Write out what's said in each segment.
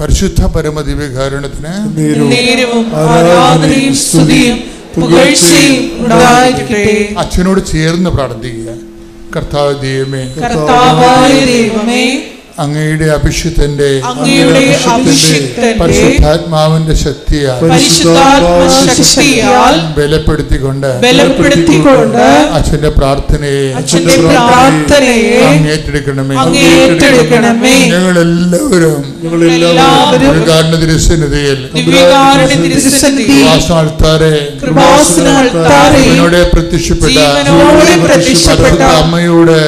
പരിശുദ്ധ ഉണ്ടായിരിക്കട്ടെ. അച്ഛനോട് ചേർന്ന് പ്രാർത്ഥിക്കുക. കർത്താവ് ദൈവമേ കർത്താവായ ദൈവമേ അങ്ങയുടെ അഭിഷിക്തന്റെ അങ്ങയുടെ അഭിഷിക്തന്റെ പരിശുദ്ധാത്മാവിന്റെ ശക്തിയാൽ ശക്തിയാൽ ബലപ്പെടുത്തിക്കൊണ്ട് ബലപ്പെടുത്തിക്കൊണ്ട് അച്ഛന്റെ പ്രാർത്ഥനയെ അച്ഛന്റെ പ്രാർത്ഥനയെ ഏറ്റെടുക്കണമേ. ഏറ്റെടുക്കണമേ. ഞങ്ങൾ എല്ലാവരും എല്ലാവരും ഉദ്ഘാടന തിരുസന്നിധിയിൽ ദിവ്യകാരുണ്യ തിരുസന്നിധിയിൽ വാസാൾത്താരെ കൃപാസന അൾത്താരയിൽ ജീവനോടെ പ്രത്യക്ഷപ്പെട്ട അമ്മയുടെ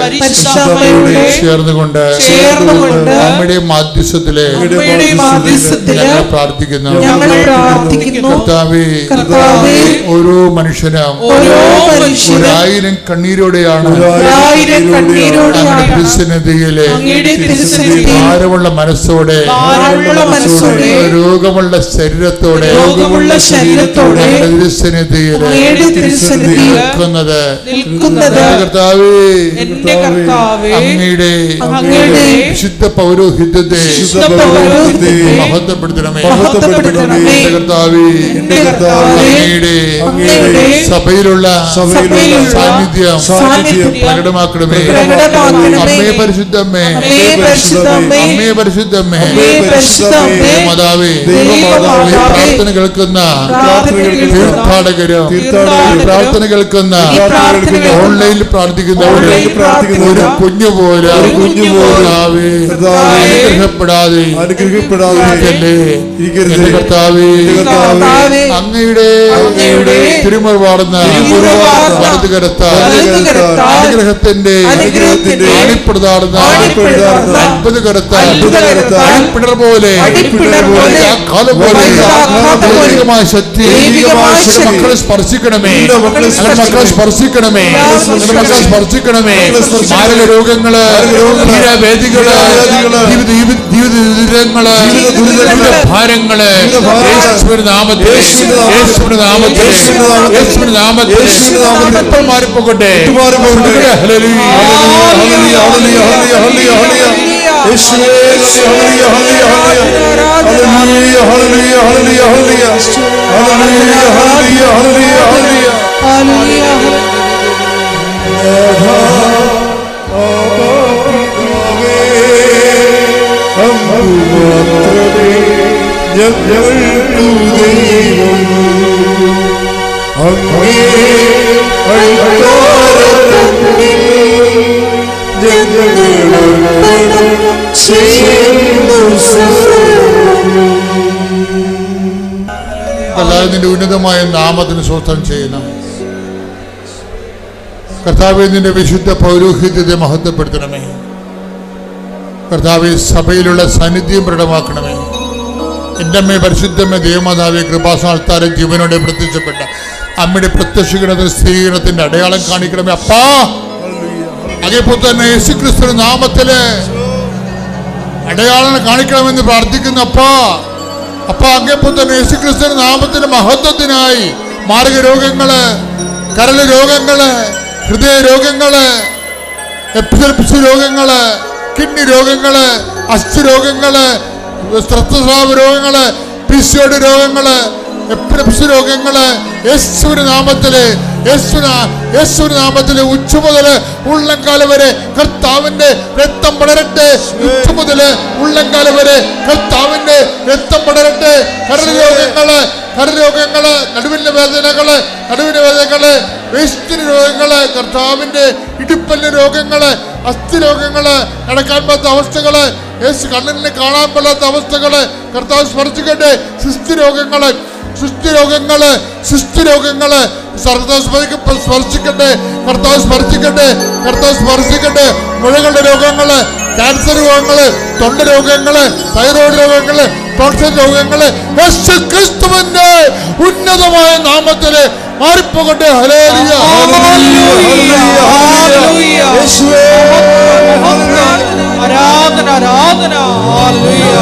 ചേർന്നുകൊണ്ട് ചേർന്നുകൊണ്ട് അമ്മയുടെ മാധ്യസ്ഥത്തിലെ ഞങ്ങൾ പ്രാർത്ഥിക്കുന്നു. കർത്താവേ ഓരോ മനുഷ്യനും ഒരായിരം കണ്ണീരോടെയാണ് തിരുസന്നിധിയിലെ ഭാരമുള്ള മനസ്സോടെ രോഗമുള്ള ശരീരത്തോടെ നിൽക്കുന്നത്. കർത്താവേ അങ്ങയുടെ വിശുദ്ധ പൗരോഹിത്യത്തെ മഹത്വപ്പെടുത്തണമേ. കർത്താവേ സഭയിലുള്ള സഭയിലുള്ള സാന്നിധ്യം സാന്നിധ്യം പ്രകടമാക്കണമേ. അമ്മേ പരിശുദ്ധമ്മേ. അമ്മേ പരിശുദ്ധമ്മേ. മാതാവേ പ്രാർത്ഥന കേൾക്കുന്ന തീർത്ഥാടകരും പ്രാർത്ഥന കേൾക്കുന്ന ഓൺലൈനിൽ പ്രാർത്ഥിക്കുന്നവരും പ്രാർത്ഥിക്കുന്നവരും ഒരു കുഞ്ഞു പോലെ കുഞ്ഞു പോലെ അനുഗ്രഹിക്കപ്പെടാതെ അങ്ങയുടെ വലതുകരത്താൽ അനുഗ്രഹത്തിന്റെ ആണിപ്പെടുതാർന്ന അത്ഭുത കരത്താൽ അടിപ്പിടർ പോലെ കാലം പോലെ ദൈവികമായ ശക്തി മക്കളെ സ്പർശിക്കണമേ. മക്കളെ സ്പർശിക്കണമേ. മക്കളെ സ്പർശിക്കണമേ. മാരക രോഗങ്ങൾ വേദികൾ ജീവിത ജീവിത ജീവിത ദുരിതങ്ങൾ ഭാരങ്ങൾ യേശുവിന്റെ നാമത്തിൽ യേശുവിന്റെ നാമത്തിൽ യേശുവിന്റെ നാമത്തിൽ ഇപ്പോൾ മാറിപ്പോകട്ടെ മാറിപ്പോകട്ടെ. ഞങ്ങൾക്കു അങ്ങേ ഉന്നതമായ നാമത്തിന് സ്വസ്ഥം ചെയ്യണം കർത്താവിന്റെ വിശുദ്ധ പൗരോഹിത്യത്തെ മഹത്വപ്പെടുത്തണമേ. കർത്താവ് സഭയിലുള്ള സാന്നിധ്യം പ്രകടമാക്കണമേ. എന്റെ അമ്മയെ പരിശുദ്ധമ്മ ദേവമാതാവെ കൃപാസാൽത്താരെ ജീവനോടെ പ്രത്യക്ഷപ്പെട്ട അമ്മയുടെ പ്രത്യക്ഷീകരണത്തിന് സ്ഥിരീകരണത്തിന്റെ അടയാളം കാണിക്കണമേ അപ്പാ. അതേപോലെ തന്നെ യേശു ക്രിസ്തു നാമത്തിൽ അടയാളം കാണിക്കണമെന്ന് പ്രാർത്ഥിക്കുന്ന അപ്പാ. അപ്പൊ അങ്ങേപ്പോൾ തന്നെ യേശു ക്രിസ്തു നാമത്തിന്റെ മഹത്വത്തിനായി മാർഗ രോഗങ്ങൾ കരൾ രോഗങ്ങൾ ഹൃദയ രോഗങ്ങൾ എപ്പിസെപ്സ് രോഗങ്ങൾ കിഡ്നി രോഗങ്ങൾ അസ്ഥി രോഗങ്ങൾ രക്തസ്രാവ രോഗങ്ങൾ പിസിയോട് രോഗങ്ങൾ എപ്പിലെപ്സ് രോഗങ്ങൾ യേശുവിന് നാമത്തിൽ യേശുവിന് നാമത്തിൽ ഉച്ച മുതൽ വരെ കർത്താവിന്റെ രക്തം പടരട്ടെ. ഉച്ച മുതൽ വരെ കർത്താവിന്റെ രക്തം പടരട്ടെ. കരരോഗങ്ങൾ കരരോഗങ്ങൾ നടുവിന്റെ വേദനകൾ നടുവിന്റെ വേദനകൾ വേസ്റ്റിന് രോഗങ്ങൾ കർത്താവിന്റെ ഇടുപ്പലിന് രോഗങ്ങൾ അസ്ഥി രോഗങ്ങൾ നടക്കാൻ പറ്റാത്ത അവസ്ഥകൾ യേശു കണ്ണിന് കാണാൻ പറ്റാത്ത അവസ്ഥകൾ കർത്താവ് സ്പർശിക്കട്ടെ. സിസ്തി രോഗങ്ങൾ സൃഷ്ടി രോഗങ്ങൾ സൃഷ്ടി രോഗങ്ങൾ കർത്താവ് സ്പർശിക്ക- സ്പർശിക്കട്ടെ. കർത്താവ് സ്പർശിക്കട്ടെ. കർത്താവ് സ്പർശിക്കട്ടെ. മുഴകളുടെ രോഗങ്ങൾ ക്യാൻസർ രോഗങ്ങൾ തൊണ്ട രോഗങ്ങൾ തൈറോയ്ഡ് രോഗങ്ങൾ ടോൺസിൽ രോഗങ്ങൾ. ക്രിസ്തുവിന്റെ ഉന്നതമായ നാമത്തിൽ മാറിപ്പോകട്ടെ. ഹലേലിയ യേശുവേ. ആരാധന ആരാധന ഹല്ലേലൂയ.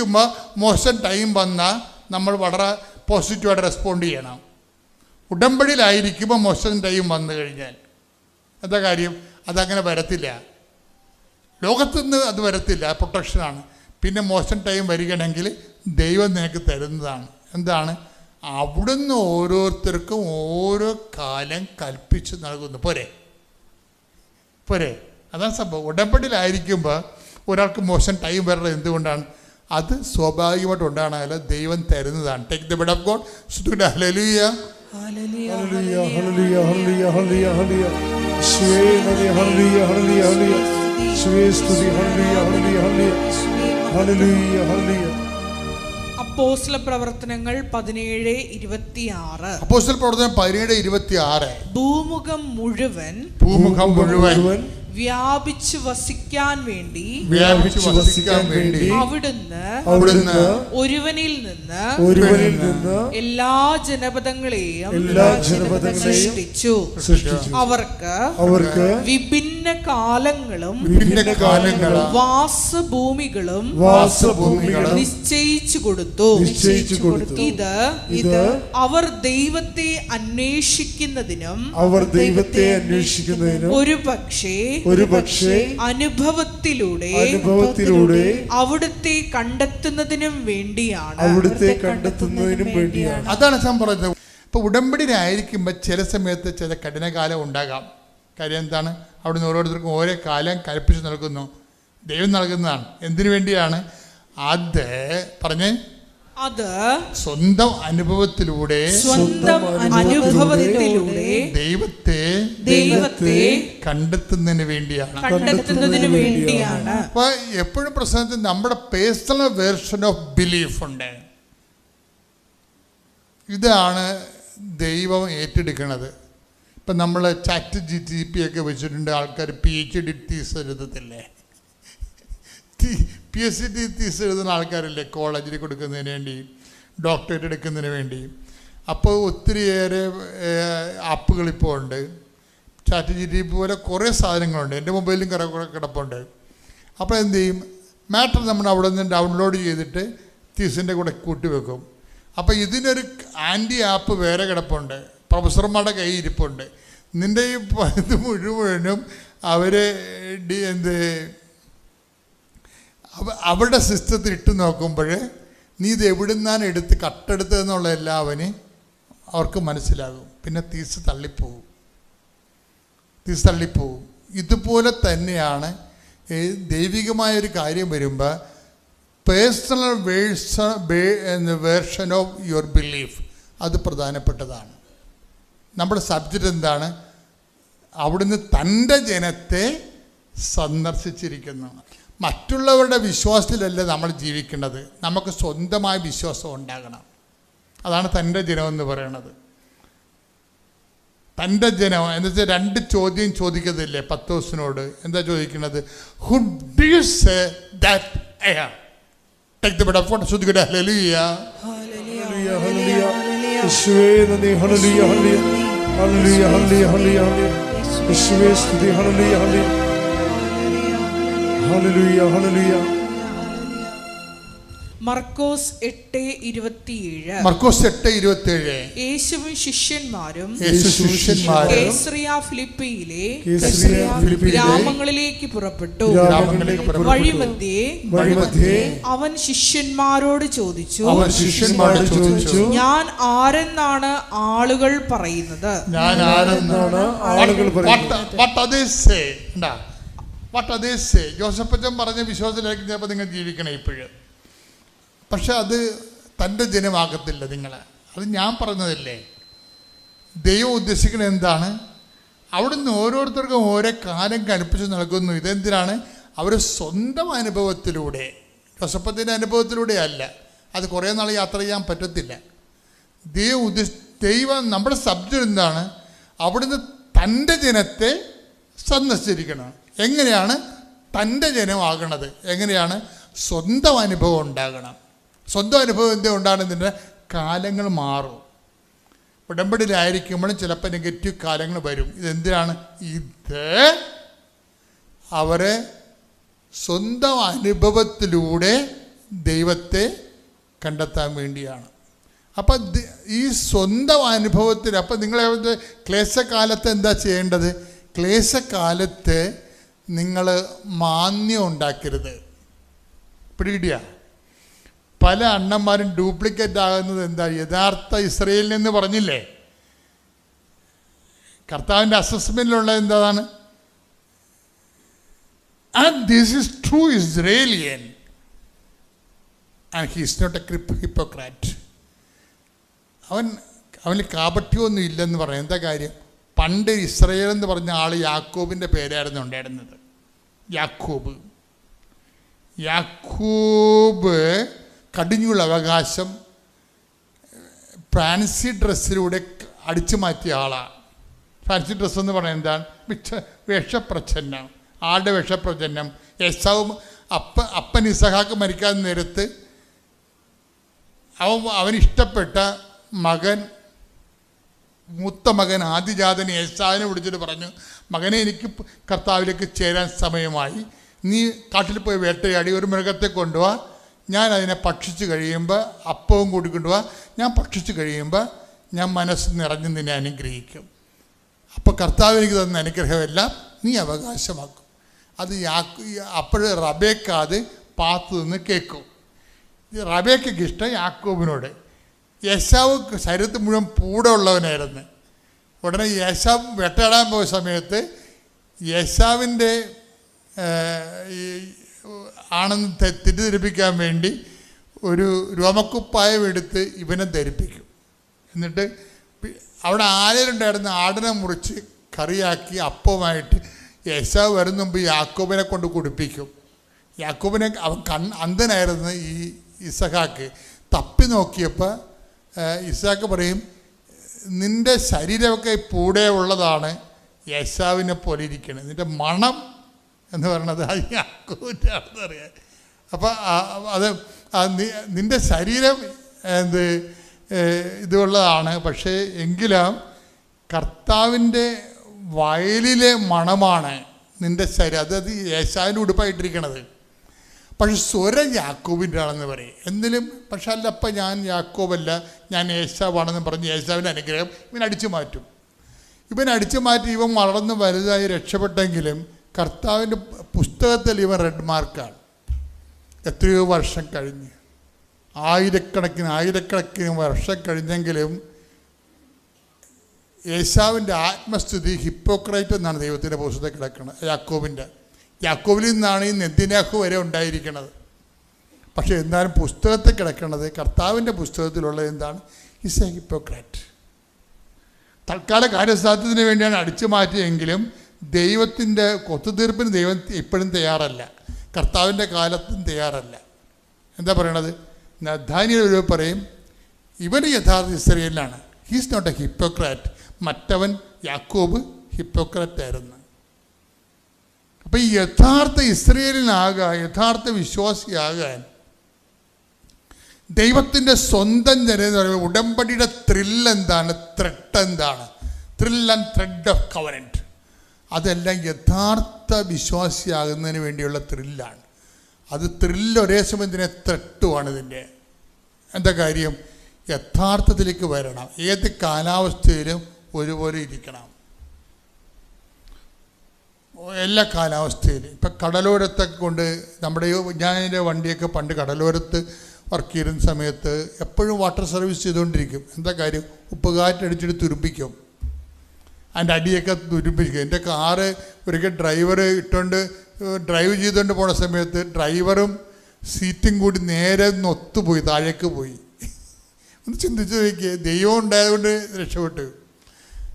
ഉടമ്പടിയിലായിരിക്കുമ്പോൾ മോശം ടൈം വന്നാൽ നമ്മൾ വളരെ പോസിറ്റീവായിട്ട് റെസ്പോണ്ട് ചെയ്യണം. ഉടമ്പടിയിലായിരിക്കുമ്പോൾ മോശം ടൈം വന്നു കഴിഞ്ഞാൽ എന്താ കാര്യം? അതങ്ങനെ വരത്തില്ല. ലോകത്തുനിന്ന് അത് വരത്തില്ല പ്രൊട്ടക്ഷനാണ് പിന്നെ മോശം ടൈം വരികയാണെങ്കിൽ ദൈവം നിനക്ക് തരുന്നതാണ്. എന്താണ്? അവിടുന്ന് ഓരോരുത്തർക്കും ഓരോ കാലം കൽപ്പിച്ച് നൽകുന്നു. പോരെ? പോരെ? അതാണ് സംഭവം. ഉടമ്പടിയിലായിരിക്കുമ്പോൾ ഒരാൾക്ക് മോശം ടൈം വരുന്നത് എന്തുകൊണ്ടാണ്? അത് സ്വാഭാവികമായിട്ട് ഉണ്ടാകണമല്ല ദൈവം തരുന്നതാണ്. Take the bed of God സുഖ ഹലലുയ ഹല്ലേലൂയ ഹല്ലേലൂയ ഹല്ലേലൂയ ഹല്ലേലൂയ ഹല്ലേലൂയ യേശുവേ ഹല്ലേലൂയ ഹല്ലേലൂയ. ഹല്ലേലൂയ സ്തുതി ഹല്ലേലൂയ ഹല്ലേലൂയ ഹല്ലേലൂയ. ഹല്ലേലൂയ ഹല്ലേലൂയ. അപ്പോസ്ല പ്രവർത്തനങ്ങൾ പതിനേഴ് ഇരുപത്തിയാറ്. അപ്പോസ്റ്റൽ പ്രവർത്തനം പതിനേഴ് ഇരുപത്തി ആറ് ഭൂമുഖം മുഴുവൻ ഭൂമുഖം മുഴുവൻ വ്യാപിച്ചു വസിക്കാൻ വേണ്ടി വ്യാപിച്ചു വസിക്കാൻ വേണ്ടി അവിടുന്ന് അവിടുന്ന് ഒരുവനിൽ നിന്ന് ഒരുവനിൽ നിന്ന് എല്ലാ ജനപദങ്ങളെയും എല്ലാ ജനപദങ്ങളെയും സൃഷ്ടിച്ചു. സൃഷ്ടിച്ചു. അവർക്ക് അവർക്ക് വിഭിന്ന കാലങ്ങളും വിഭിന്ന കാലങ്ങളും വാസഭൂമികളും വാസഭൂമികളും നിശ്ചയിച്ചു കൊടുത്തു. നിശ്ചയിച്ചു കൊടുത്തു. ഇത് ഇത് അവർ ദൈവത്തെ അന്വേഷിക്കുന്നതിനും അവർ ദൈവത്തെ അന്വേഷിക്കുന്നതിനും ഒരു പക്ഷേ ഒരു പക്ഷേ അനുഭവത്തിലൂടെ അനുഭവത്തിലൂടെ അവിടുത്തെ കണ്ടെത്തുന്നതിനും വേണ്ടിയാണ്. അവിടുത്തെ കണ്ടെത്തുന്നതിനും വേണ്ടിയാണ്. അതാണ് ഞാൻ പറയുന്നത് ഇപ്പോൾ ഉടമ്പടിയിലായിരിക്കുമ്പോൾ ചില സമയത്ത് ചില കഠിനകാലം ഉണ്ടാകാം. കാര്യം എന്താണ്? അവിടുന്ന് ഓരോരുത്തർക്കും ഓരോ കാലം കൽപ്പിച്ച് നൽകുന്നു. ദൈവം നൽകുന്നതാണ്. എന്തിനു വേണ്ടിയാണ്? അത് പറഞ്ഞ്. അത് സ്വന്തം അനുഭവത്തിലൂടെ സ്വന്തം അനുഭവത്തിലൂടെ ദൈവത്തെ ദൈവത്തെ കണ്ടെത്തുന്നതിന് വേണ്ടിയാണ്. കണ്ടെത്തുന്നതിന് വേണ്ടിയാണ്. അപ്പൊ എപ്പോഴും പ്രശ്നത്തിൽ നമ്മുടെ പേഴ്സണൽ വേർഷൻ ഓഫ് ബിലീഫ് ഉണ്ട്. ഇതാണ് ദൈവം ഏറ്റെടുക്കുന്നത്. ഇപ്പം നമ്മൾ ചാറ്റ് ജി ടി പി ഒക്കെ വെച്ചിട്ടുണ്ട്. ആൾക്കാർ P H D thesis എഴുതത്തില്ലേ? P S C T thesis എഴുതുന്ന ആൾക്കാരില്ലേ കോളേജിൽ കൊടുക്കുന്നതിന് വേണ്ടി ഡോക്ടറേറ്റ് എടുക്കുന്നതിന് വേണ്ടി. അപ്പോൾ ഒത്തിരിയേറെ ആപ്പുകൾ ഇപ്പോൾ ഉണ്ട്. ചാറ്റ് ജി ടി പോലെ കുറേ സാധനങ്ങളുണ്ട്. എന്റെ മൊബൈലിലും കുറേ കുറെ കിടപ്പുണ്ട്. അപ്പോൾ എന്ത് ചെയ്യും? മാറ്റർ നമ്മൾ അവിടെ നിന്ന് ഡൗൺലോഡ് ചെയ്തിട്ട് തീസിന്റെ കൂടെ കൂട്ടി വെക്കും. അപ്പോൾ ഇതിനൊരു ആന്റി ആപ്പ് വേറെ കിടപ്പുണ്ട്. പ്രൊഫസർമാരുടെ കയ്യിൽ ഇരിപ്പുണ്ട്. നിന്റെ ഈ ഇത് മുഴുവനും അവർ ഡി എന്ത് അവ- അവരുടെ സിസ്റ്റത്തിൽ ഇട്ട് നോക്കുമ്പോൾ നീ ഇത് എവിടുന്നാണ് എടുത്ത് കട്ടെടുത്തതെന്നുള്ള എല്ലാവനും അവർക്ക് മനസ്സിലാകും. പിന്നെ തീസ് തള്ളിപ്പോവും തീസ് തള്ളിപ്പോവും. ഇതുപോലെ തന്നെയാണ് ദൈവികമായ ഒരു കാര്യം വരുമ്പോൾ personal verse version of your belief അത് പ്രധാനപ്പെട്ടതാണ്. നമ്മുടെ സബ്ജക്റ്റ് എന്താണ്? അവിടുന്ന് തന്റെ ജനത്തെ സന്ദർശിച്ചിരിക്കുന്നു. മറ്റുള്ളവരുടെ വിശ്വാസത്തിലല്ല നമ്മൾ ജീവിക്കേണ്ടത്? നമുക്ക് സ്വന്തമായ വിശ്വാസം ഉണ്ടാകണം. അതാണ് തന്റെ ജനമെന്ന് പറയുന്നത്. തന്റെ ജനം എന്ന് വെച്ചാൽ രണ്ട് ചോദ്യം ചോദിക്കത്തില്ലേ പത്തോസിനോട്? എന്താ ചോദിക്കുന്നത്? Who do you say that Markose എട്ട് ഇരുപത്തിയേഴ്. മർക്കോസ് എട്ട് ഇരുപത്തിയേഴ്. യേശുവും ശിഷ്യന്മാരും കേസറിയ ഫിലിപ്പിയിലെ ഗ്രാമങ്ങളിലേക്ക് പുറപ്പെട്ടു. വഴിമധ്യേ അവൻ ശിഷ്യന്മാരോട് ചോദിച്ചു അവൻ ശിഷ്യന്മാരോട് ചോദിച്ചു ഞാൻ ആരെന്നാണ് ആളുകൾ പറയുന്നത്? ഞാൻ ആരെന്നാണ് ആളുകൾ പറയുന്നത്? ജോസഫച്ചൻ പറഞ്ഞ വിശ്വാസത്തിലേക്ക് ചിലപ്പോൾ നിങ്ങൾ ജീവിക്കണം ഇപ്പോഴും. പക്ഷെ അത് തന്റെ ജനമാകത്തില്ല നിങ്ങൾ അത് ഞാൻ പറഞ്ഞതല്ലേ. ദൈവം ഉദ്ദേശിക്കുന്നത് എന്താണ്? അവിടുന്ന് ഓരോരുത്തർക്കും ഓരോ കാലം കൽപ്പിച്ച് നൽകുന്നു. ഇതെന്തിനാണ്? അവർ സ്വന്തം അനുഭവത്തിലൂടെ ജോസഫത്തിന്റെ അനുഭവത്തിലൂടെ അല്ല. അത് കുറേ നാൾ യാത്ര ചെയ്യാൻ പറ്റത്തില്ല. ദൈവം ഉദ്ദേശ ദൈവം നമ്മുടെ സബ്ജക്റ്റ് എന്താണ്? അവിടുന്ന് തന്റെ ജനത്തെ സന്ദർശിക്കണം എങ്ങനെയാണ്? തന്റെ ജനമാകണത്. എങ്ങനെയാണ്? സ്വന്തം അനുഭവം ഉണ്ടാകണം. സ്വന്തം അനുഭവം എന്തോ ഉണ്ടാകുന്നതിന്റെ കാലങ്ങൾ മാറും. ഉടമ്പടിയിലായിരിക്കുമ്പോഴും ചിലപ്പോൾ നെഗറ്റീവ് കാലങ്ങൾ വരും. ഇതെന്തിനാണ്? ഇത് അവരെ സ്വന്തം അനുഭവത്തിലൂടെ ദൈവത്തെ കണ്ടെത്താൻ വേണ്ടിയാണ്. അപ്പം ഈ സ്വന്തം അനുഭവത്തിൽ അപ്പം നിങ്ങൾ ക്ലേശകാലത്ത് എന്താ ചെയ്യേണ്ടത്? ക്ലേശകാലത്ത് നിങ്ങൾ മാന്യം ഉണ്ടാക്കരുത്. പിടികിട്ടിയ പല അണ്ണന്മാരും ഡ്യൂപ്ലിക്കേറ്റ് ആകുന്നത് എന്താ യഥാർത്ഥ ഇസ്രയേലിൽ നിന്ന് പറഞ്ഞില്ലേ? കർത്താവിന്റെ അസസ്മെന്റിലുള്ളത് എന്താണ്? And this is true Israelite and he is not a ക്രിപ്പ് hypocrite അവൻ അവന് കാപട്യമൊന്നും ഇല്ലെന്ന് പറയാം. എന്താ കാര്യം? പണ്ട് ഇസ്രയേൽ എന്ന് പറഞ്ഞ ആൾ യാക്കോബിന്റെ പേരായിരുന്നു ഉണ്ടായിരുന്നത്. യാക്കോബ്. യാക്കോബ് കടിഞ്ഞുള്ള അവകാശം ഫാൻസി ഡ്രസ്സിലൂടെ അടിച്ചു മാറ്റിയ ആളാണ് ഫാൻസി ഡ്രസ്സ് എന്ന് പറയുന്നത് എന്താണ്? വിക്ഷ വേഷപ്രച്ഛന്നം. ആളുടെ വേഷപ്രച്ഛന്നം. യേശാവും അപ്പ അപ്പൻ ഇസഹാക്ക് മരിക്കാൻ നേരത്ത് അവൻ അവനിഷ്ടപ്പെട്ട മകൻ മൂത്ത മകൻ ആദിജാതൻ യേശാവിനെ വിളിച്ചിട്ട് പറഞ്ഞു മകനെ എനിക്ക് കർത്താവിലേക്ക് ചേരാൻ സമയമായി. നീ കാട്ടിൽ പോയി വേട്ടയാടി ഒരു മൃഗത്തെ കൊണ്ടുപോവാ ഞാൻ അതിനെ ഭക്ഷിച്ച് കഴിയുമ്പോൾ അപ്പവും കൂടി കൊണ്ടുപോകാം ഞാൻ ഭക്ഷിച്ച് കഴിയുമ്പോൾ ഞാൻ മനസ്സ് നിറഞ്ഞു നിന്നെ അനുഗ്രഹിക്കും. അപ്പോൾ കർത്താവ് എനിക്ക് തന്ന അനുഗ്രഹമെല്ലാം നീ അവകാശമാക്കും. അത് യാക്കു അപ്പോൾ റബേക്ക അത് പാത്തു നിന്ന് കേൾക്കും റബേക്കയ്ക്ക് ഇഷ്ടം യാക്കോബിനോട്. യേശാവ് ശരീരത്ത് മുഴുവൻ പൂടമുള്ളവനായിരുന്നു ഉടനെ യേശാവ് വേട്ടയാടാൻ പോയ സമയത്ത് യേശാവിന്റെ ആണെന്ന് തെറ്റിദ്ധരിപ്പിക്കാൻ വേണ്ടി ഒരു രോമക്കുപ്പായം എടുത്ത് ഇവനെ ധരിപ്പിക്കും. എന്നിട്ട് അവിടെ ആലയിലുണ്ടായിരുന്ന ആടിനെ മുറിച്ച് കറിയാക്കി അപ്പമായിട്ട് യേശാവ് വരുന്ന മുമ്പ് യാക്കോബിനെ കൊണ്ട് കുടിപ്പിക്കും. യാക്കോബിനെ അവൻ കൺ അന്ധനായിരുന്നു ഈ ഇസഹാക്ക്. തപ്പി നോക്കിയപ്പോൾ ഇസഹാക്ക് പറയും നിന്റെ ശരീരമൊക്കെ പൂടെ ഉള്ളതാണ് യേശാവിനെ പോലെ ഇരിക്കുന്നത് നിന്റെ മണം എന്ന് പറയണത് അത് ഞാൻ ആണെന്ന് അപ്പോൾ അപ്പം അത് നിന്റെ ശരീരം എന്ത് ഇതുള്ളതാണ്. പക്ഷേ എങ്കിലും കർത്താവിന്റെ വയലിലെ മണമാണ് നിന്റെ ശരീരം. അതായത് യേശാവിന്റെ ഉടുപ്പായിട്ടിരിക്കണത്. പക്ഷെ സ്വരം യാക്കോബിന്റെ ആണെന്ന് പറയും. എന്തിലും പക്ഷെ അല്ലപ്പ ഞാൻ യാക്കോബല്ല ഞാൻ യേശാവാണെന്ന് പറഞ്ഞ് യേശാവിന്റെ അനുഗ്രഹം ഇവൻ അടിച്ചു മാറ്റും. ഇവൻ അടിച്ചു മാറ്റി ഇവൻ വളർന്ന് വലുതായി രക്ഷപ്പെട്ടെങ്കിലും കർത്താവിന്റെ പുസ്തകത്തിൽ ഇവ റെഡ് മാർക്കാണ് എത്രയോ വർഷം കഴിഞ്ഞ്. ആയിരക്കണക്കിന് ആയിരക്കണക്കിന് വർഷം കഴിഞ്ഞെങ്കിലും യേശാവിന്റെ ആത്മസ്ഥിതി ഹിപ്പോക്രൈറ്റ് എന്നാണ് ദൈവത്തിന്റെ പുസ്തകത്തിൽ കിടക്കുന്നത് യാക്കോബിന്റെ. യാക്കോബിൽ നിന്നാണ് ഈ നെന്തിനാഹു വരെ ഉണ്ടായിരിക്കുന്നത്. പക്ഷേ എന്നാലും പുസ്തകത്തിൽ കിടക്കുന്നത് കർത്താവിന്റെ പുസ്തകത്തിലുള്ളത് എന്താണ്? ഇസ് എ ഹിപ്പോക്രാറ്റ് തൽക്കാല കാര്യസാധ്യത്തിന് വേണ്ടിയാണ് അടിച്ചു മാറ്റിയെങ്കിലും ദൈവത്തിന്റെ ഒത്തുതീർപ്പിന് ദൈവം ഇപ്പോഴും തയ്യാറല്ല. കർത്താവിന്റെ കാലത്തും തയ്യാറല്ല. എന്താ പറയണത്? നദ്ധാനിയുടെ ഒരു പറയും ഇവൻ യഥാർത്ഥ ഇസ്രയേലിലാണ് ഹീസ് നോട്ട് എ ഹിപ്പോക്രാറ്റ് മറ്റവൻ യാക്കോബ് ഹിപ്പോക്രാറ്റ് ആയിരുന്നു. അപ്പം ഈ യഥാർത്ഥ ഇസ്രയേലിനാകാൻ യഥാർത്ഥ വിശ്വാസിയാകാൻ ദൈവത്തിന്റെ സ്വന്തം ജന എന്ന് പറയുമ്പോൾ ഉടമ്പടിയുടെ ത്രില്ലെന്താണ് എന്താണ്? ത്രെഡ് എന്താണ്? Thrill and thread of covenant അതെല്ലാം യഥാർത്ഥ വിശ്വാസിയാകുന്നതിന് വേണ്ടിയുള്ള ത്രില്ലാണ് അത് ത്രില്ല് ഒരേ സമയം ഇതിനെ ത്രെട്ടുമാണ് ഇതിന്റെ. എന്താ കാര്യം? യഥാർത്ഥത്തിലേക്ക് വരണം. ഏത് കാലാവസ്ഥയിലും ഒരുപോലെ ഇരിക്കണം. എല്ലാ കാലാവസ്ഥയിലും. ഇപ്പം കടലോരത്തൊക്കെ കൊണ്ട് നമ്മുടെ ഞാൻ എന്റെ വണ്ടിയൊക്കെ പണ്ട് കടലോരത്ത് വർക്ക് ചെയ്യുന്ന സമയത്ത് എപ്പോഴും വാട്ടർ സർവീസ് ചെയ്തുകൊണ്ടിരിക്കും. എന്താ കാര്യം? ഉപ്പുകാറ്റടിച്ചിട്ട് തുരുമ്പിക്കും. അതിന്റെ അടിയൊക്കെ ദുരിപ്പിക്കുക എന്റെ കാറ് ഒരിക്കൽ ഡ്രൈവർ ഇട്ടുകൊണ്ട് ഡ്രൈവ് ചെയ്തുകൊണ്ട് പോണ സമയത്ത് ഡ്രൈവറും സീറ്റും കൂടി നേരെ നൊത്തുപോയി താഴേക്ക് പോയി. ഒന്ന് ചിന്തിച്ച് നോക്കിയേ ദൈവം ഉണ്ടായതുകൊണ്ട് രക്ഷപ്പെട്ടു.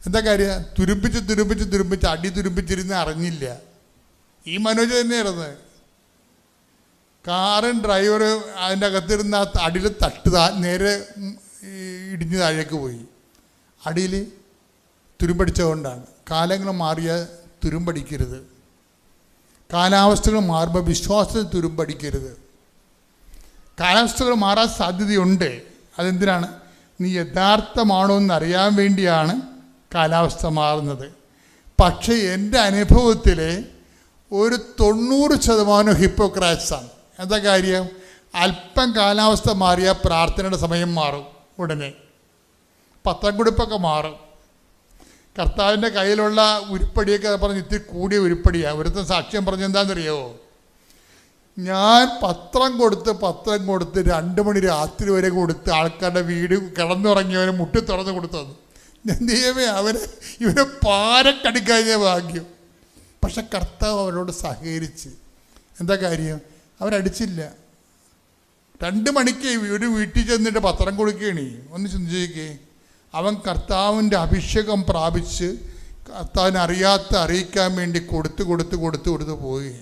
എന്താ കാര്യം? തുരുമ്പിച്ച് തുരുമ്പിച്ച് തുരുമ്പിച്ച് അടി തുരുമ്പിച്ചിരുന്ന് അറിഞ്ഞില്ല. ഈ മനോജ് തന്നെയായിരുന്നു. കാറും ഡ്രൈവറും അതിന്റെ അകത്തിരുന്ന് അടിയിൽ തട്ട് നേരെ ഇടിഞ്ഞ് താഴേക്ക് പോയി. അടിയിൽ തുരുമ്പടിച്ചുകൊണ്ടാണ് കാലങ്ങൾ മാറിയ തുരുമ്പടിക്കരുത്. കാലാവസ്ഥകൾ മാറുമ്പോൾ വിശ്വാസത്തിൽ തുരുമ്പടിക്കരുത്. കാലാവസ്ഥകൾ മാറാൻ സാധ്യതയുണ്ട്. അതെന്തിനാണ്? നീ യഥാർത്ഥമാണോ എന്ന് അറിയാൻ വേണ്ടിയാണ് കാലാവസ്ഥ മാറുന്നത്. പക്ഷേ എന്റെ അനുഭവത്തിൽ ഒരു തൊണ്ണൂറ് ശതമാനം ഹിപ്പോക്രാറ്റ്സാണ് എന്താ കാര്യം? അല്പം കാലാവസ്ഥ മാറിയാൽ പ്രാർത്ഥനയുടെ സമയം മാറും ഉടനെ. പത്രം കൊടുപ്പൊക്കെ മാറും. കർത്താവിന്റെ കയ്യിലുള്ള ഉരുപ്പടിയൊക്കെ പറഞ്ഞ് ഇത്തിരി കൂടിയ ഉരുപ്പടിയാണ് ഒരുത്ത സാക്ഷ്യം പറഞ്ഞ് എന്താണെന്നറിയാമോ ഞാൻ പത്രം കൊടുത്ത് പത്രം കൊടുത്ത് രണ്ട് മണി രാത്രി വരെ കൊടുത്ത് ആൾക്കാരുടെ വീട് കിടന്നുറങ്ങിയവനെ മുട്ടി തുറന്ന് കൊടുത്തത്. നിയമേ അവരെ ഇവരെ പാരക്കടിക്കാഞ്ഞ ഭാഗ്യം. പക്ഷെ കർത്താവ് അവരോട് സഹകരിച്ച്. എന്താ കാര്യം? അവരടിച്ചില്ല. രണ്ട് മണിക്ക് ഒരു വീട്ടിൽ ചെന്നിട്ട് പത്രം കൊടുക്കുകയാണ്. ഒന്ന് ചിന്തിക്കേ അവൻ കർത്താവിന്റെ അഭിഷേകം പ്രാപിച്ച് കർത്താവിനെ അറിയാത്ത അറിയിക്കാൻ വേണ്ടി കൊടുത്ത് കൊടുത്ത് കൊടുത്ത് കൊടുത്ത് പോയി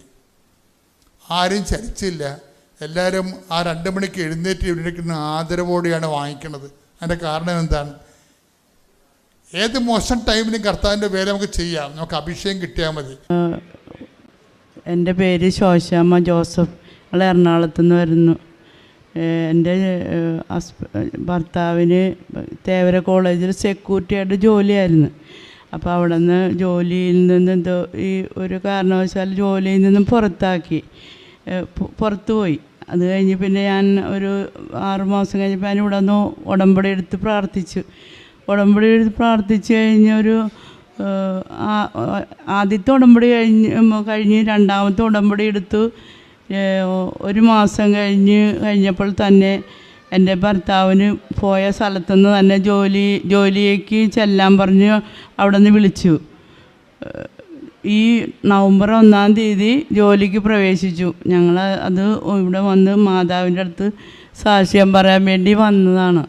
ആരും ചലിച്ചില്ല എല്ലാവരും ആ രണ്ട് മണിക്ക് എഴുന്നേറ്റ് എഴുന്നേൽക്കുന്ന ആദരവോടെയാണ് വാങ്ങിക്കുന്നത്. അതിന്റെ കാരണം എന്താണ്? ഏത് മോശം ടൈമിലും കർത്താവിന്റെ പേര് നമുക്ക് ചെയ്യാം. നമുക്ക് അഭിഷേകം കിട്ടിയാൽ മതി. എന്റെ പേര് ശോശാമ്മ ജോസഫ്. എറണാകുളത്ത് നിന്ന് വരുന്നു. എന്റെ ഹസ്ബ ഭർത്താവിന് തേവര കോളേജിൽ സെക്യൂരിറ്റി ആയിട്ട് ജോലിയായിരുന്നു. അപ്പോൾ അവിടെ നിന്ന് ജോലിയിൽ നിന്ന് എന്തോ ഈ ഒരു കാരണവശാൽ ജോലിയിൽ നിന്നും പുറത്താക്കി. പുറത്തുപോയി അത് കഴിഞ്ഞ് പിന്നെ ഞാൻ ഒരു ആറുമാസം കഴിഞ്ഞപ്പോൾ ഞാൻ ഇവിടെ നിന്ന് ഉടമ്പടി എടുത്ത് പ്രാർത്ഥിച്ചു. ഉടമ്പടി എടുത്ത് പ്രാർത്ഥിച്ച് കഴിഞ്ഞ ഒരു ആദ്യത്തെ ഉടമ്പടി കഴിഞ്ഞ് കഴിഞ്ഞ് രണ്ടാമത്തെ ഉടമ്പടി എടുത്തു. ഒരു മാസം കഴിഞ്ഞ് കഴിഞ്ഞപ്പോൾ തന്നെ എന്റെ ഭർത്താവിന് പോയ സ്ഥലത്തുനിന്ന് തന്നെ ജോലി ജോലിയേക്ക് ചെല്ലാൻ പറഞ്ഞ് അവിടെ നിന്ന് വിളിച്ചു ഈ നവംബർ ഒന്നാം തീയതി ജോലിക്ക് പ്രവേശിച്ചു. ഞങ്ങൾ അത് ഇവിടെ വന്ന് മാതാവിന്റെ അടുത്ത് സാക്ഷ്യം പറയാൻ വേണ്ടി വന്നതാണ്.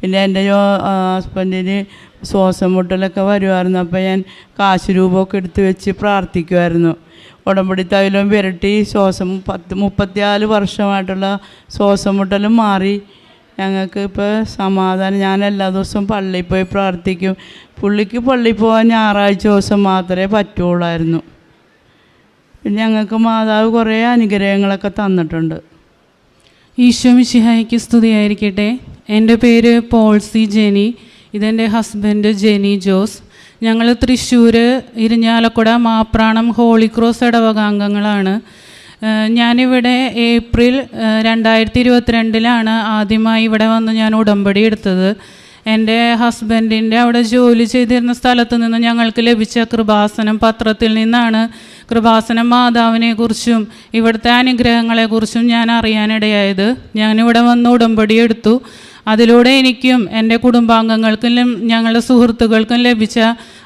പിന്നെ എന്റെ ഹസ്ബൻഡിന് ശ്വാസം മുട്ടലൊക്കെ വരുമായിരുന്നു അപ്പോൾ ഞാൻ കാശ് രൂപമൊക്കെ എടുത്ത് വെച്ച് പ്രാർത്ഥിക്കുമായിരുന്നു ഉടമ്പടി തൈലം പുരട്ടി ശ്വാസം പത്ത് മുപ്പത്തിനാല് വർഷമായിട്ടുള്ള ശ്വാസം മുട്ടലും മാറി. ഞങ്ങൾക്ക് ഇപ്പോൾ സമാധാനം. ഞാൻ എല്ലാ ദിവസവും പള്ളിയിൽ പോയി പ്രാർത്ഥിക്കും. പുള്ളിക്ക് പള്ളിയിൽ പോകാൻ ഞായറാഴ്ച ദിവസം മാത്രമേ പറ്റുള്ളായിരുന്നു പിന്നെ ഞങ്ങൾക്ക് മാതാവ് കുറേ അനുഗ്രഹങ്ങളൊക്കെ തന്നിട്ടുണ്ട്. ഈശോ മിശിഹായ്ക്ക് സ്തുതിയായിരിക്കട്ടെ. എന്റെ പേര് പോൾസി ജെനി. ഇതെന്റെ ഹസ്ബൻഡ് ജെനി ജോസ്. ഞങ്ങൾ തൃശ്ശൂർ ഇരിഞ്ഞാലക്കുട മാപ്രാണം ഹോളി ക്രോസ് ഇടവകാംഗങ്ങളാണ് ഞാനിവിടെ ഏപ്രിൽ രണ്ടായിരത്തി ഇരുപത്തിരണ്ടിലാണ് ആദ്യമായി ഇവിടെ വന്ന് ഞാൻ ഉടമ്പടി എടുത്തത്. എന്റെ ഹസ്ബൻഡിന്റെ അവിടെ ജോലി ചെയ്തിരുന്ന സ്ഥലത്ത് നിന്ന് ഞങ്ങൾക്ക് ലഭിച്ച കൃപാസനം പത്രത്തിൽ നിന്നാണ്. കൃപാസനം മാതാവിനെക്കുറിച്ചും ഇവിടുത്തെ അനുഗ്രഹങ്ങളെക്കുറിച്ചും ഞാൻ അറിയാനിടയായത്. ഞാനിവിടെ വന്ന് ഉടമ്പടി എടുത്തു. അതിലൂടെ എനിക്കും എന്റെ കുടുംബാംഗങ്ങൾക്കും ഞങ്ങളുടെ സുഹൃത്തുക്കൾക്കും ലഭിച്ച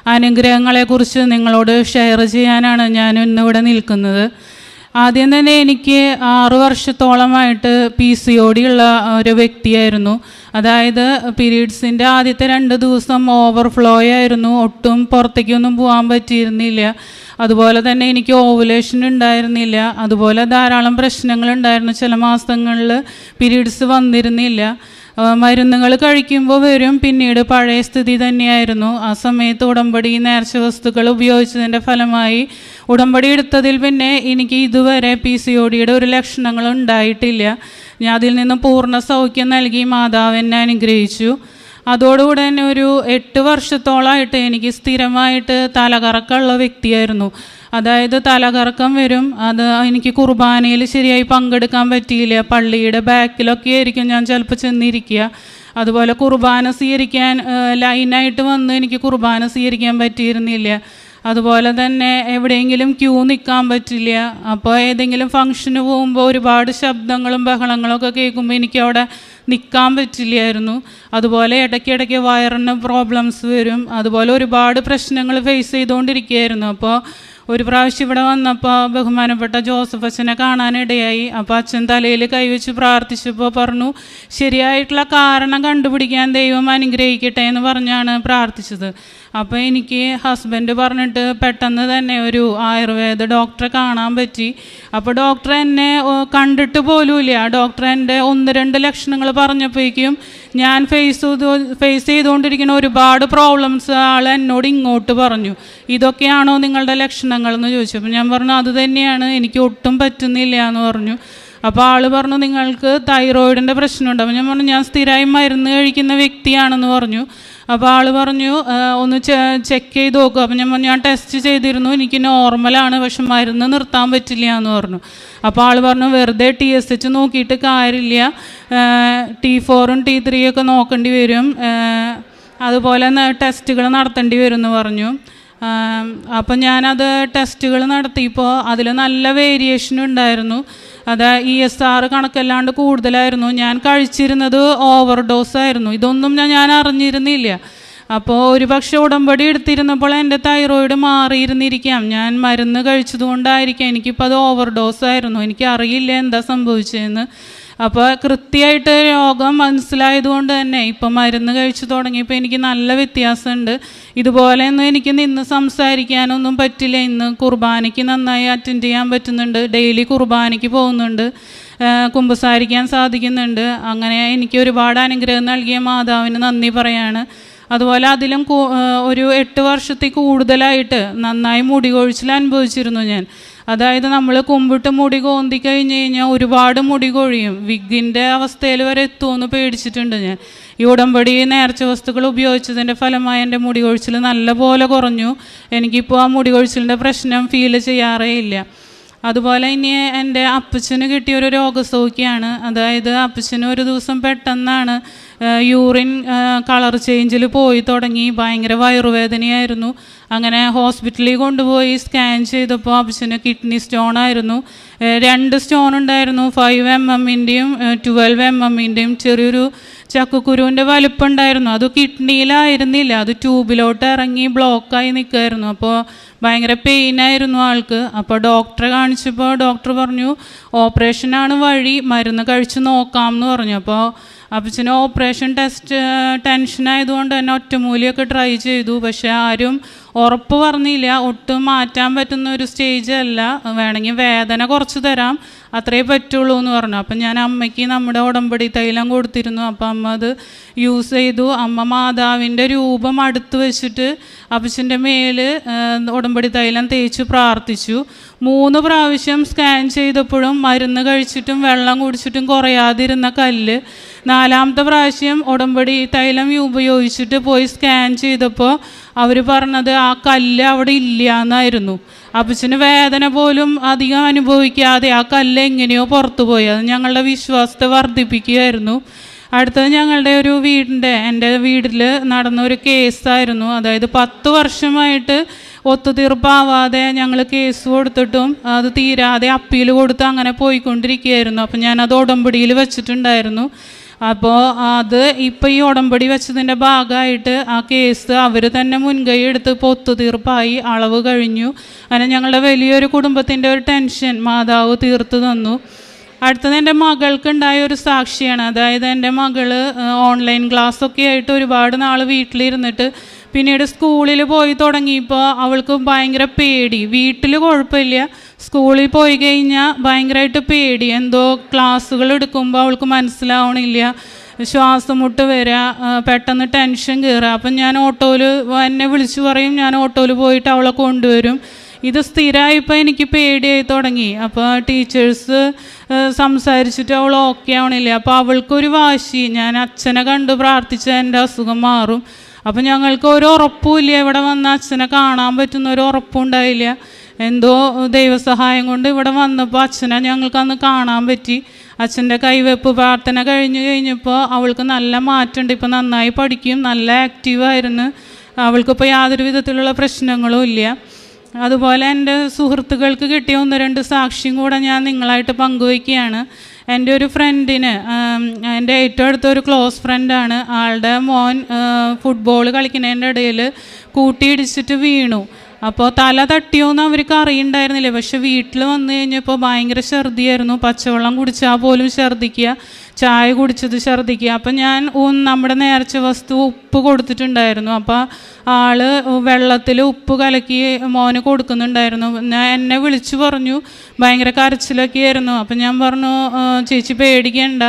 അനുഗ്രഹങ്ങളെക്കുറിച്ച് നിങ്ങളോട് ഷെയർ ചെയ്യാനാണ് ഞാൻ ഇന്നിവിടെ നിൽക്കുന്നത്. ആദ്യം തന്നെ എനിക്ക് ആറു വർഷത്തോളമായിട്ട് പി സി ഒ ഡി ഉള്ള ഒരു വ്യക്തിയായിരുന്നു. അതായത് പീരീഡ്സിന്റെ ആദ്യത്തെ രണ്ട് ദിവസം ഓവർഫ്ലോ ആയിരുന്നു. ഒട്ടും പുറത്തേക്കൊന്നും പോകാൻ പറ്റിയിരുന്നില്ല. അതുപോലെ തന്നെ എനിക്ക് ഓവുലേഷൻ ഉണ്ടായിരുന്നില്ല. അതുപോലെ ധാരാളം പ്രശ്നങ്ങളുണ്ടായിരുന്നു ചില മാസങ്ങളിൽ പീരീഡ്സ് വന്നിരുന്നില്ല. മരുന്നുകൾ കഴിക്കുമ്പോൾ വരും. പിന്നീട് പഴയ സ്ഥിതി തന്നെയായിരുന്നു. ആ സമയത്ത് ഉടമ്പടി നേർച്ച വസ്തുക്കൾ ഉപയോഗിച്ചതിന്റെ ഫലമായി ഉടമ്പടി എടുത്തതിൽ പിന്നെ എനിക്ക് ഇതുവരെ പി സി ഒ ഡിയുടെ ഒരു ലക്ഷണങ്ങൾ ഉണ്ടായിട്ടില്ല. ഞാൻ അതിൽ നിന്ന് പൂർണ സൗഖ്യം നൽകി മാതാവ് എന്നെ അനുഗ്രഹിച്ചു. അതോടുകൂടെ തന്നെ ഒരു എട്ട് വർഷത്തോളമായിട്ട് എനിക്ക് സ്ഥിരമായിട്ട് തലകറക്കമുള്ള വ്യക്തിയായിരുന്നു. അതായത് തലകറക്കം വരും. അത് എനിക്ക് കുർബാനയിൽ ശരിയായി പങ്കെടുക്കാൻ പറ്റിയില്ല. പള്ളിയുടെ ബാക്കിലൊക്കെ ആയിരിക്കും ഞാൻ ചിലപ്പോൾ ചെന്നിരിക്കുക. അതുപോലെ കുർബാന സ്വീകരിക്കാൻ ലൈനായിട്ട് വന്ന് എനിക്ക് കുർബാന സ്വീകരിക്കാൻ പറ്റിയിരുന്നില്ല. അതുപോലെ തന്നെ എവിടെയെങ്കിലും ക്യൂ നിൽക്കാൻ പറ്റില്ല. അപ്പോൾ ഏതെങ്കിലും ഫംഗ്ഷന് പോകുമ്പോൾ ഒരുപാട് ശബ്ദങ്ങളും ബഹളങ്ങളും ഒക്കെ കേൾക്കുമ്പോൾ എനിക്ക് അവിടെ നിൽക്കാൻ പറ്റില്ലായിരുന്നു. അതുപോലെ ഇടയ്ക്കിടയ്ക്ക് വയറിന് പ്രോബ്ലംസ് വരും. അതുപോലെ ഒരുപാട് പ്രശ്നങ്ങൾ ഫേസ് ചെയ്തുകൊണ്ടിരിക്കുകയായിരുന്നു. അപ്പോൾ ഒരു പ്രാവശ്യം ഇവിടെ വന്നപ്പോൾ ബഹുമാനപ്പെട്ട ജോസഫ് അച്ഛനെ കാണാനിടയായി. അപ്പോൾ അച്ഛൻ തലയിൽ കൈവച്ച് പ്രാർത്ഥിച്ചപ്പോൾ പറഞ്ഞു ശരിയായിട്ടുള്ള കാരണം കണ്ടുപിടിക്കാൻ ദൈവം അനുഗ്രഹിക്കട്ടെ എന്ന് പറഞ്ഞാണ് പ്രാർത്ഥിച്ചത്. അപ്പോൾ എനിക്ക് ഹസ്ബൻഡ് പറഞ്ഞിട്ട് പെട്ടെന്ന് തന്നെ ഒരു ആയുർവേദ ഡോക്ടറെ കാണാൻ പറ്റി. അപ്പോൾ ഡോക്ടർ എന്നെ കണ്ടിട്ട് പോലുമില്ല. ഡോക്ടർ എന്റെ ഒന്ന് രണ്ട് ലക്ഷണങ്ങൾ പറഞ്ഞപ്പോഴേക്കും ഞാൻ ഫേസ് ഫേസ് ചെയ്തുകൊണ്ടിരിക്കുന്ന ഒരുപാട് പ്രോബ്ലംസ് ആൾ എന്നോട് ഇങ്ങോട്ട് പറഞ്ഞു. ഇതൊക്കെയാണോ നിങ്ങളുടെ ലക്ഷണങ്ങൾ എന്ന് ചോദിച്ചു. അപ്പോൾ ഞാൻ പറഞ്ഞു അത് തന്നെയാണ്. എനിക്ക് ഒട്ടും പറ്റുന്നില്ല എന്ന് പറഞ്ഞു. അപ്പോൾ ആൾ പറഞ്ഞു നിങ്ങൾക്ക് തൈറോയിഡിന്റെ പ്രശ്നമുണ്ട്. അപ്പോൾ ഞാൻ പറഞ്ഞു ഞാൻ സ്ഥിരമായി മരുന്ന് കഴിക്കുന്ന വ്യക്തിയാണെന്ന് പറഞ്ഞു. അപ്പോൾ ആൾ പറഞ്ഞു ഒന്ന് ചെക്ക് ചെയ്ത് നോക്കുക അപ്പോൾ ഞാൻ പറഞ്ഞു ഞാൻ ടെസ്റ്റ് ചെയ്തിരുന്നു. എനിക്ക് നോർമലാണ് പക്ഷെ മരുന്ന് നിർത്താൻ പറ്റില്ല എന്ന് പറഞ്ഞു. അപ്പോൾ ആൾ പറഞ്ഞു വെറുതെ ടി എസ് എച്ച് നോക്കിയിട്ട് കാര്യമില്ല. ടി ഫോറും ടി ഒക്കെ നോക്കേണ്ടി വരും. അതുപോലെ ടെസ്റ്റുകൾ നടത്തേണ്ടി വരും എന്ന് പറഞ്ഞു അപ്പം ഞാനത് ടെസ്റ്റുകൾ നടത്തിയപ്പോൾ അതിൽ നല്ല വേരിയേഷൻ ഉണ്ടായിരുന്നു. അത് ഇ എസ് ആർ കണക്കല്ലാണ്ട് കൂടുതലായിരുന്നു. ഞാൻ കഴിച്ചിരുന്നത് ഓവർ ഡോസ് ആയിരുന്നു. ഇതൊന്നും ഞാൻ ഞാൻ അറിഞ്ഞിരുന്നില്ല. അപ്പോൾ ഒരു പക്ഷേ ഉടമ്പടി എടുത്തിരുന്നപ്പോൾ എന്റെ തൈറോയിഡ് മാറിയിരുന്നിരിക്കാം. ഞാൻ മരുന്ന് കഴിച്ചതുകൊണ്ടായിരിക്കാം എനിക്കിപ്പോൾ അത് ഓവർ ഡോസ് ആയിരുന്നു. എനിക്കറിയില്ല എന്താ സംഭവിച്ചതെന്ന്. അപ്പോൾ കൃത്യമായിട്ട് രോഗം മനസ്സിലായതുകൊണ്ട് തന്നെ ഇപ്പം മരുന്ന് കഴിച്ചു തുടങ്ങിയപ്പോൾ എനിക്ക് നല്ല വ്യത്യാസമുണ്ട്. ഇതുപോലെയൊന്നും എനിക്ക് നിന്ന് സംസാരിക്കാനൊന്നും പറ്റില്ല. ഇന്ന് കുർബാനയ്ക്ക് നന്നായി അറ്റൻഡ് ചെയ്യാൻ പറ്റുന്നുണ്ട്. ഡെയിലി കുർബാനയ്ക്ക് പോകുന്നുണ്ട്. കുമ്പസാരിക്കാൻ സാധിക്കുന്നുണ്ട്. അങ്ങനെ എനിക്ക് ഒരുപാട് അനുഗ്രഹം നൽകിയ മാതാവിന് നന്ദി പറയാണ്. അതുപോലെ അതിലും ഒരു എട്ട് വർഷത്തിൽ കൂടുതലായിട്ട് നന്നായി മുടി കൊഴിച്ചിൽ അനുഭവിച്ചിരുന്നു ഞാൻ. അതായത് നമ്മൾ കുമ്പിട്ട് മുടി കോന്തി കഴിഞ്ഞ് കഴിഞ്ഞാൽ ഒരുപാട് മുടി കൊഴിയും. വിഗിന്റെ അവസ്ഥയിൽ വരെ എത്തുമെന്ന് പേടിച്ചിട്ടുണ്ട് ഞാൻ. ഈ ഉടമ്പടി നേർച്ച വസ്തുക്കൾ ഉപയോഗിച്ചതിന്റെ ഫലമായി എന്റെ മുടി കൊഴിച്ചിൽ നല്ലപോലെ കുറഞ്ഞു. എനിക്കിപ്പോൾ ആ മുടി കൊഴിച്ചിലിന്റെ പ്രശ്നം ഫീൽ ചെയ്യാറേ ഇല്ല. അതുപോലെ ഇനി എന്റെ അപ്പച്ചന് കിട്ടിയൊരു രോഗസൗഖ്യമാണ് അതായത് അപ്പച്ചന് ഒരു ദിവസം പെട്ടെന്നാണ് യൂറിൻ കളർ ചേഞ്ചിൽ പോയി തുടങ്ങി. ഭയങ്കര വയറുവേദനയായിരുന്നു. അങ്ങനെ ഹോസ്പിറ്റലിൽ കൊണ്ടുപോയി സ്കാൻ ചെയ്തപ്പോൾ അപ്പച്ചന് കിഡ്നി സ്റ്റോൺ ആയിരുന്നു. രണ്ട് സ്റ്റോൺ ഉണ്ടായിരുന്നു. ഫൈവ് എം എമ്മിന്റെയും ട്വൽവ് എം എമ്മിന്റെയും ചെറിയൊരു ചക്കക്കുരുവിന്റെ വലിപ്പം ഉണ്ടായിരുന്നു അത് കിഡ്നിയിലായിരുന്നില്ല. അത് ട്യൂബിലോട്ട് ഇറങ്ങി ബ്ലോക്കായി നിൽക്കുമായിരുന്നു അപ്പോൾ ഭയങ്കര പെയിനായിരുന്നു ആൾക്ക്. അപ്പോൾ ഡോക്ടറെ കാണിച്ചപ്പോൾ ഡോക്ടർ പറഞ്ഞു ഓപ്പറേഷനാണ് വഴി മരുന്ന് കഴിച്ച് നോക്കാം എന്ന് പറഞ്ഞു. അപ്പോൾ അപ്പച്ചന് ഓപ്പറേഷൻ ടെസ്റ്റ് ടെൻഷൻ ആയതുകൊണ്ട് തന്നെ ഒറ്റമൂലിയൊക്കെ ട്രൈ ചെയ്തു. പക്ഷേ ആരും ഉറപ്പ് പറഞ്ഞില്ല. ഒട്ടും മാറ്റാൻ പറ്റുന്ന ഒരു സ്റ്റേജ് അല്ല. വേണമെങ്കിൽ വേദന കുറച്ച് തരാം. അത്രേ പറ്റുള്ളൂ എന്ന് പറഞ്ഞു. അപ്പം ഞാൻ അമ്മയ്ക്ക് നമ്മുടെ ഉടമ്പടി തൈലം കൊടുത്തിരുന്നു. അപ്പം അമ്മ അത് യൂസ് ചെയ്തു. അമ്മ മാതാവിന്റെ രൂപം അടുത്ത് വെച്ചിട്ട് അപ്പച്ചന്റെ ആ, ഉടമ്പടി തൈലം തേച്ച് പ്രാർത്ഥിച്ചു. മൂന്ന് പ്രാവശ്യം സ്കാൻ ചെയ്തപ്പോഴും മരുന്ന് കഴിച്ചിട്ടും വെള്ളം കുടിച്ചിട്ടും കുറയാതിരുന്ന കല്ല്. നാലാമത്തെ പ്രാവശ്യം ഉടമ്പടി തൈലം ഉപയോഗിച്ചിട്ട് പോയി സ്കാൻ ചെയ്തപ്പോൾ അവർ പറഞ്ഞത് ആ കല്ല് അവിടെ ഇല്ല എന്നായിരുന്നു അപ്പച്ചന് വേദന പോലും അധികം അനുഭവിക്കാതെ ആ കല്ല് എങ്ങനെയോ പുറത്തു പോയി. അത് ഞങ്ങളുടെ വിശ്വാസത്തെ വർദ്ധിപ്പിക്കുകയായിരുന്നു. അടുത്തത് ഞങ്ങളുടെ ഒരു വീടിന്റെ എന്റെ വീട്ടിൽ നടന്ന ഒരു കേസായിരുന്നു. അതായത് പത്ത് വർഷമായിട്ട് ഒത്തുതീർപ്പാവാതെ ഞങ്ങൾ കേസ് കൊടുത്തിട്ടും അത് തീരാതെ അപ്പീൽ കൊടുത്ത് അങ്ങനെ പോയിക്കൊണ്ടിരിക്കുകയായിരുന്നു. അപ്പം ഞാനത് ഉടമ്പടിയിൽ വെച്ചിട്ടുണ്ടായിരുന്നു. അപ്പോൾ അത് ഇപ്പോൾ ഈ ഉടമ്പടി വെച്ചതിന്റെ ഭാഗമായിട്ട് ആ കേസ് അവർ തന്നെ മുൻകൈ എടുത്ത് ഇപ്പോൾ ഒത്തുതീർപ്പായി അളവ് കഴിഞ്ഞു. അങ്ങനെ ഞങ്ങളുടെ വലിയൊരു കുടുംബത്തിന്റെ ഒരു ടെൻഷൻ മാതാവ് തീർത്ത് തന്നു. അടുത്തത് എന്റെ മകൾക്കുണ്ടായ ഒരു സാക്ഷിയാണ്. അതായത് എന്റെ മകൾ ഓൺലൈൻ ക്ലാസ് ഒക്കെ ആയിട്ട് ഒരുപാട് നാൾ വീട്ടിലിരുന്നിട്ട് പിന്നീട് സ്കൂളിൽ പോയി തുടങ്ങിയപ്പോൾ അവൾക്ക് ഭയങ്കര പേടി. വീട്ടിൽ കുഴപ്പമില്ല. സ്കൂളിൽ പോയി കഴിഞ്ഞാൽ ഭയങ്കരമായിട്ട് പേടി. എന്തോ ക്ലാസ്സുകൾ എടുക്കുമ്പോൾ അവൾക്ക് മനസ്സിലാവണില്ല. ശ്വാസം മുട്ട് വരിക പെട്ടെന്ന് ടെൻഷൻ കയറുക അപ്പം ഞാൻ ഓട്ടോയിൽ എന്നെ വിളിച്ചു പറയും ഞാൻ ഓട്ടോയിൽ പോയിട്ട് അവളെ കൊണ്ടുവരും. ഇത് സ്ഥിരമായിപ്പോൾ എനിക്ക് പേടിയായി തുടങ്ങി. അപ്പോൾ ടീച്ചേഴ്സ് സംസാരിച്ചിട്ട് അവൾ ഓക്കെ ആവണില്ല. അപ്പോൾ അവൾക്കൊരു വാശി. ഞാൻ അച്ഛനെ കണ്ട് പ്രാർത്ഥിച്ച എന്റെ അസുഖം മാറും. അപ്പം ഞങ്ങൾക്ക് ഒരു ഉറപ്പുമില്ല ഇവിടെ വന്ന അച്ഛനെ കാണാൻ പറ്റുന്ന ഒരു ഉറപ്പും ഉണ്ടായില്ല. എന്തോ ദൈവസഹായം കൊണ്ട് ഇവിടെ വന്നപ്പോൾ അച്ഛനെ ഞങ്ങൾക്ക് അന്ന് കാണാൻ പറ്റി. അച്ഛന്റെ കൈവെപ്പ് പ്രാർത്ഥന കഴിഞ്ഞു കഴിഞ്ഞപ്പോൾ അവൾക്ക് നല്ല മാറ്റമുണ്ട്. ഇപ്പോൾ നന്നായി പഠിക്കും നല്ല ആക്റ്റീവായിരുന്നു അവൾക്കിപ്പോൾ യാതൊരു വിധത്തിലുള്ള പ്രശ്നങ്ങളും ഇല്ല. അതുപോലെ എന്റെ സുഹൃത്തുക്കൾക്ക് കിട്ടിയ ഒന്ന് രണ്ട് സാക്ഷ്യം കൂടെ ഞാൻ നിങ്ങളായിട്ട് പങ്കുവയ്ക്കുകയാണ്. എന്റെ ഒരു ഫ്രണ്ടിന് എന്റെ ഏറ്റവും അടുത്ത ഒരു ക്ലോസ് ഫ്രണ്ടാണ് ആളുടെ മോൻ ഫുട്ബോൾ കളിക്കുന്നതിന്റെ ഇടയിൽ കൂട്ടിയിടിച്ചിട്ട് വീണു. അപ്പോൾ തല തട്ടിയോന്ന് അവർക്ക് അറിയണ്ടായിരുന്നില്ല? പക്ഷെ വീട്ടിൽ വന്നു കഴിഞ്ഞപ്പോൾ ഭയങ്കര ഛർദിയായിരുന്നു. പച്ചവെള്ളം കുടിച്ചാൽ പോലും ഛർദിക്കുക ചായ കുടിച്ചത് ഛർദിക്കുക അപ്പം ഞാൻ നമ്മുടെ നേർച്ച വസ്തു ഉപ്പ് കൊടുത്തിട്ടുണ്ടായിരുന്നു. അപ്പോൾ ആൾ വെള്ളത്തിൽ ഉപ്പ് കലക്കി മോന് കൊടുക്കുന്നുണ്ടായിരുന്നു. ഞാൻ എന്നെ വിളിച്ചു പറഞ്ഞു. ഭയങ്കര കരച്ചിലൊക്കെ ആയിരുന്നു അപ്പം ഞാൻ പറഞ്ഞു ചേച്ചി പേടിക്കണ്ട.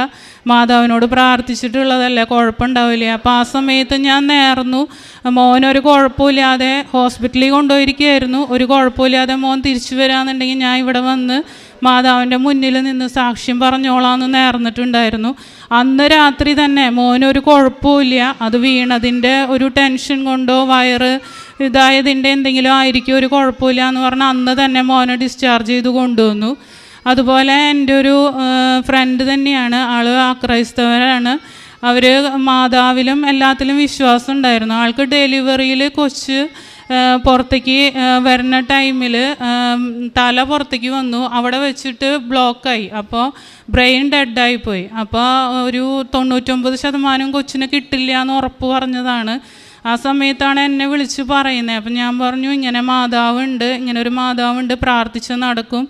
മാതാവിനോട് പ്രാർത്ഥിച്ചിട്ടുള്ളതല്ലേ? കുഴപ്പമുണ്ടാവില്ല. അപ്പോൾ ആ സമയത്ത് ഞാൻ നേർന്നു. മോനൊരു കുഴപ്പമില്ലാതെ ഹോസ്പിറ്റലിൽ കൊണ്ടുപോയിരിക്കുകയായിരുന്നു. ഒരു കുഴപ്പമില്ലാതെ മോൻ തിരിച്ചു വരാമെന്നുണ്ടെങ്കിൽ ഞാൻ ഇവിടെ വന്ന് മാതാവിന്റെ മുന്നിൽ നിന്ന് സാക്ഷ്യം പറഞ്ഞോളാന്ന് നേർന്നിട്ടുണ്ടായിരുന്നു. അന്ന് രാത്രി തന്നെ മോനൊരു കുഴപ്പമില്ല. അത് വീണതിന്റെ ഒരു ടെൻഷൻ കൊണ്ടോ വയറ് ഇതായതിന്റെ എന്തെങ്കിലും ആയിരിക്കും ഒരു കുഴപ്പമില്ല എന്ന് പറഞ്ഞാൽ അന്ന് തന്നെ മോനെ ഡിസ്ചാർജ് ചെയ്ത് കൊണ്ടുവന്നു. അതുപോലെ എന്റെ ഒരു ഫ്രണ്ട് തന്നെയാണ്. ആൾ ക്രൈസ്തവരാണ്. അവർ മാതാവിലും എല്ലാത്തിലും വിശ്വാസം ഉണ്ടായിരുന്നു. ആൾക്ക് ഡെലിവറിയിൽ കൊച്ച് പുറത്തേക്ക് വരുന്ന ടൈമിൽ തല പുറത്തേക്ക് വന്നു. അവിടെ വെച്ചിട്ട് ബ്ലോക്കായി അപ്പോൾ ബ്രെയിൻ ഡെഡായി പോയി. അപ്പോൾ ഒരു തൊണ്ണൂറ്റൊമ്പത് ശതമാനം കൊച്ചിന് കിട്ടില്ല എന്ന് ഉറപ്പ് പറഞ്ഞതാണ്. ആ സമയത്താണ് എന്നെ വിളിച്ച് പറയുന്നത്. അപ്പം ഞാൻ പറഞ്ഞു ഇങ്ങനെ മാതാവുണ്ട് ഇങ്ങനെ ഒരു മാതാവുണ്ട് പ്രാർത്ഥിച്ച് നടക്കും.